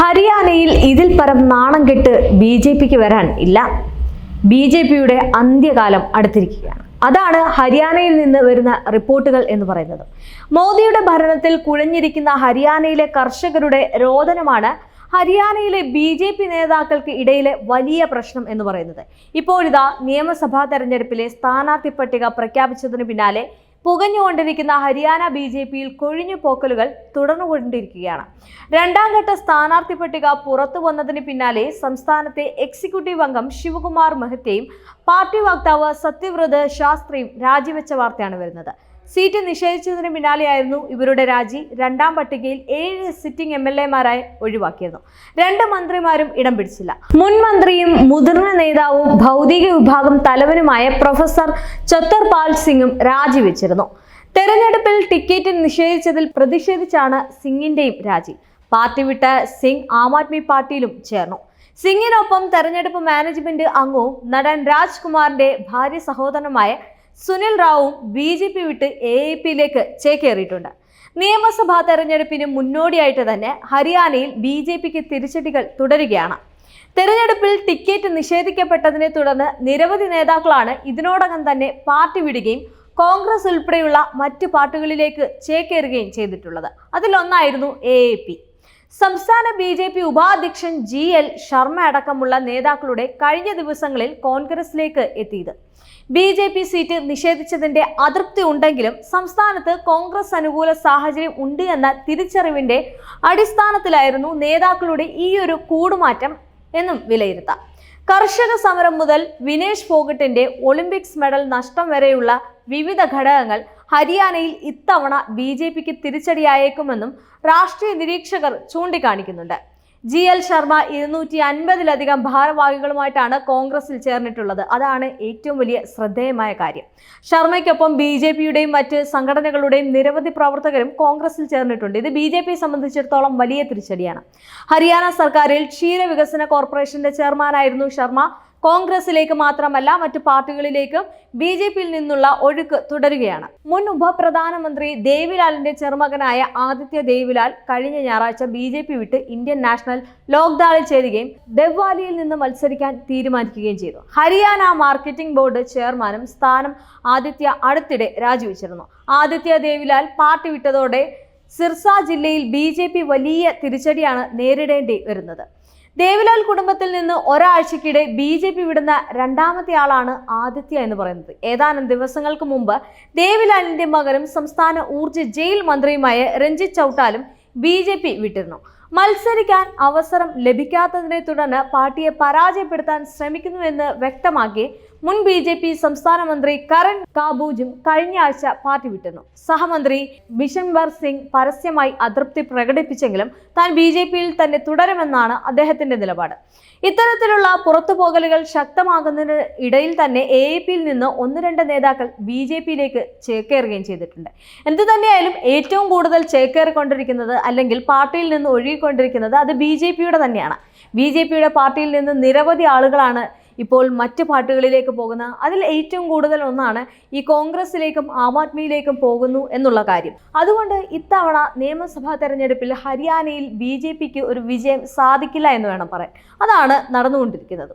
ഹരിയാനയിൽ ഇതിൽ പരം നാണം കെട്ട് ബി ജെ പിക്ക് വരാൻ ഇല്ല. ബി ജെ പിയുടെ അന്ത്യകാലം അടുത്തിരിക്കുകയാണ്. അതാണ് ഹരിയാനയിൽ നിന്ന് വരുന്ന റിപ്പോർട്ടുകൾ എന്ന് പറയുന്നത്. മോദിയുടെ ഭരണത്തിൽ കുഴഞ്ഞിരിക്കുന്ന ഹരിയാനയിലെ കർഷകരുടെ രോദനമാണ് ഹരിയാനയിലെ ബി ജെ പി നേതാക്കൾക്ക് ഇടയിലെ വലിയ പ്രശ്നം എന്ന് പറയുന്നത്. ഇപ്പോഴിതാ നിയമസഭാ തെരഞ്ഞെടുപ്പിലെ സ്ഥാനാർത്ഥി പട്ടിക പ്രഖ്യാപിച്ചതിന് പിന്നാലെ പുകഞ്ഞുകൊണ്ടിരിക്കുന്ന ഹരിയാന ബി ജെ പിയിൽ കൊഴിഞ്ഞു പോക്കലുകൾ തുടർന്നുകൊണ്ടിരിക്കുകയാണ്. രണ്ടാം ഘട്ട സ്ഥാനാർത്ഥി പട്ടിക പുറത്തു വന്നതിന് പിന്നാലെ സംസ്ഥാനത്തെ എക്സിക്യൂട്ടീവ് അംഗം ശിവകുമാർ മെഹ്തയും പാർട്ടി വക്താവ് സത്യവ്രത് ശാസ്ത്രിയും രാജിവെച്ച വാർത്തയാണ് വരുന്നത്. സീറ്റ് നിഷേധിച്ചതിന് പിന്നാലെയായിരുന്നു ഇവരുടെ രാജി. രണ്ടാം പട്ടികയിൽ ഏഴ് സിറ്റിംഗ് എം എൽ എമാരായി ഒഴിവാക്കിയത് രണ്ട് മന്ത്രിമാരും ഇടം പിടിച്ചില്ല. മുൻ മന്ത്രിയും മുതിർന്ന നേതാവും ഭൗതിക വിഭാഗം തലവനുമായ പ്രൊഫസർ ചത്തർപാൽ സിംഗും രാജിവെച്ചിരുന്നു. തെരഞ്ഞെടുപ്പിൽ ടിക്കറ്റ് നിഷേധിച്ചതിൽ പ്രതിഷേധിച്ചാണ് സിംഗിന്റെയും രാജി. പാർട്ടി വിട്ട സിംഗ് ആം ആദ്മി പാർട്ടിയിലും ചേർന്നു. സിംഗിനൊപ്പം തെരഞ്ഞെടുപ്പ് മാനേജ്മെന്റ് അംഗവും നടൻ രാജ്കുമാറിന്റെ ഭാര്യ സഹോദരനുമായ Sunil Rao B J P വിട്ട് എ എ പിയിലേക്ക് ചേക്കേറിയിട്ടുണ്ട്. നിയമസഭാ തെരഞ്ഞെടുപ്പിന് മുന്നോടിയായിട്ട് തന്നെ ഹരിയാനയിൽ ബി ജെ പിക്ക് തിരിച്ചടികൾ തുടരുകയാണ്. തെരഞ്ഞെടുപ്പിൽ ടിക്കറ്റ് നിഷേധിക്കപ്പെട്ടതിനെ തുടർന്ന് നിരവധി നേതാക്കളാണ് ഇതിനോടകം തന്നെ പാർട്ടി വിടുകയും കോൺഗ്രസ് ഉൾപ്പെടെയുള്ള മറ്റ് പാർട്ടികളിലേക്ക് ചേക്കേറുകയും ചെയ്തിട്ടുള്ളത്. അതിലൊന്നായിരുന്നു എ എ പി. സംസ്ഥാന ബി ജെ പി ഉപാധ്യക്ഷൻ ജി എൽ ശർമ്മ അടക്കമുള്ള നേതാക്കളുടെ കഴിഞ്ഞ ദിവസങ്ങളിൽ കോൺഗ്രസിലേക്ക് എത്തിയത്. ബി ജെ പി സീറ്റ് നിഷേധിച്ചതിന്റെ അതൃപ്തി ഉണ്ടെങ്കിലും സംസ്ഥാനത്ത് കോൺഗ്രസ് അനുകൂല സാഹചര്യം ഉണ്ട് എന്ന തിരിച്ചറിവിന്റെ അടിസ്ഥാനത്തിലായിരുന്നു നേതാക്കളുടെ ഈ ഒരു കൂടുമാറ്റം എന്നും വിലയിരുത്താം. കർഷക സമരം മുതൽ വിനേഷ് ഫോഗട്ടിന്റെ ഒളിമ്പിക്സ് മെഡൽ നഷ്ടം വരെയുള്ള വിവിധ ഘടകങ്ങൾ ഹരിയാനയിൽ ഇത്തവണ ബി ജെ പിക്ക് തിരിച്ചടിയായേക്കുമെന്നും രാഷ്ട്രീയ നിരീക്ഷകർ ചൂണ്ടിക്കാണിക്കുന്നുണ്ട്. ജി എൽ ശർമ്മ ഇരുന്നൂറ്റി അൻപതിലധികം ഭാരവാഹികളുമായിട്ടാണ് കോൺഗ്രസിൽ ചേർന്നിട്ടുള്ളത്. അതാണ് ഏറ്റവും വലിയ ശ്രദ്ധേയമായ കാര്യം. ശർമ്മയ്ക്കൊപ്പം ബി ജെ പിയുടെയും മറ്റ് സംഘടനകളുടെയും നിരവധി പ്രവർത്തകരും കോൺഗ്രസിൽ ചേർന്നിട്ടുണ്ട്. ഇത് ബി ജെ പിയെ സംബന്ധിച്ചിടത്തോളം വലിയ തിരിച്ചടിയാണ്. ഹരിയാന സർക്കാരിൽ ക്ഷീരവികസന കോർപ്പറേഷന്റെ ചെയർമാനായിരുന്നു ശർമ്മ. കോൺഗ്രസിലേക്ക് മാത്രമല്ല മറ്റു പാർട്ടികളിലേക്കും ബി ജെ പിയിൽ നിന്നുള്ള ഒഴുക്ക് തുടരുകയാണ്. മുൻ ഉപപ്രധാനമന്ത്രി ദേവിലാലിന്റെ ചെറുമകനായ ആദിത്യ ദേവിലാൽ കഴിഞ്ഞ ഞായറാഴ്ച ബി ജെ പി വിട്ട് ഇന്ത്യൻ നാഷണൽ ലോക്ദാളിൽ ചേരുകയും ദെവ്വാലിയിൽ നിന്ന് മത്സരിക്കാൻ തീരുമാനിക്കുകയും ചെയ്തു. ഹരിയാന മാർക്കറ്റിംഗ് ബോർഡ് ചെയർമാനും സ്ഥാനം ആദിത്യ അടുത്തിടെ രാജിവെച്ചിരുന്നു. ആദിത്യ ദേവിലാൽ പാർട്ടി വിട്ടതോടെ സിർസ ജില്ലയിൽ ബി വലിയ തിരിച്ചടിയാണ് നേരിടേണ്ടി വരുന്നത്. ദേവിലാൽ കുടുംബത്തിൽ നിന്ന് ഒരാഴ്ചക്കിടെ ബി ജെ പി വിടുന്ന രണ്ടാമത്തെ ആളാണ് ആദിത്യ എന്ന് പറയുന്നത്. ഏതാനും ദിവസങ്ങൾക്ക് മുമ്പ് ദേവിലാലിന്റെ മകനും സംസ്ഥാന ഊർജ ജയിൽ മന്ത്രിയുമായ രഞ്ജിത് ചൌട്ടാലും ബി ജെ പി വിട്ടിരുന്നു. മത്സരിക്കാൻ അവസരം ലഭിക്കാത്തതിനെ തുടർന്ന് പാർട്ടിയെ പരാജയപ്പെടുത്താൻ ശ്രമിക്കുന്നുവെന്ന് വ്യക്തമാക്കി മുൻ ബി ജെ പി സംസ്ഥാന മന്ത്രി കരൺ കാബൂജും കഴിഞ്ഞ ആഴ്ച പാർട്ടി വിട്ടിരുന്നു. സഹമന്ത്രി ബിഷൻബർ സിംഗ് പരസ്യമായി അതൃപ്തി പ്രകടിപ്പിച്ചെങ്കിലും താൻ ബി ജെ പിയിൽ തന്നെ തുടരുമെന്നാണ് അദ്ദേഹത്തിന്റെ നിലപാട്. ഇത്തരത്തിലുള്ള പുറത്തുപോകലുകൾ ശക്തമാകുന്നതിന് ഇടയിൽ തന്നെ എ എ പിയിൽ നിന്ന് ഒന്ന് രണ്ട് നേതാക്കൾ ബി ജെ പിയിലേക്ക് ചേക്കേറുകയും ചെയ്തിട്ടുണ്ട്. എന്തു തന്നെയായാലും ഏറ്റവും കൂടുതൽ ചേക്കേറിക്കൊണ്ടിരിക്കുന്നത് അല്ലെങ്കിൽ പാർട്ടിയിൽ നിന്ന് ഒഴുകിക്കൊണ്ടിരിക്കുന്നത് അത് ബി ജെ പിയുടെ തന്നെയാണ്. ബി ജെ പിയുടെ പാർട്ടിയിൽ നിന്ന് നിരവധി ആളുകളാണ് ഇപ്പോൾ മറ്റ് പാർട്ടികളിലേക്ക് പോകുന്ന അതിൽ ഏറ്റവും കൂടുതൽ ഒന്നാണ് ഈ കോൺഗ്രസിലേക്കും ആം ആദ്മിയിലേക്കും പോകുന്നു എന്നുള്ള കാര്യം. അതുകൊണ്ട് ഇത്തവണ നിയമസഭാ തെരഞ്ഞെടുപ്പിൽ ഹരിയാനയിൽ ബി ഒരു വിജയം സാധിക്കില്ല എന്ന് വേണം പറയാൻ. അതാണ് നടന്നുകൊണ്ടിരിക്കുന്നത്.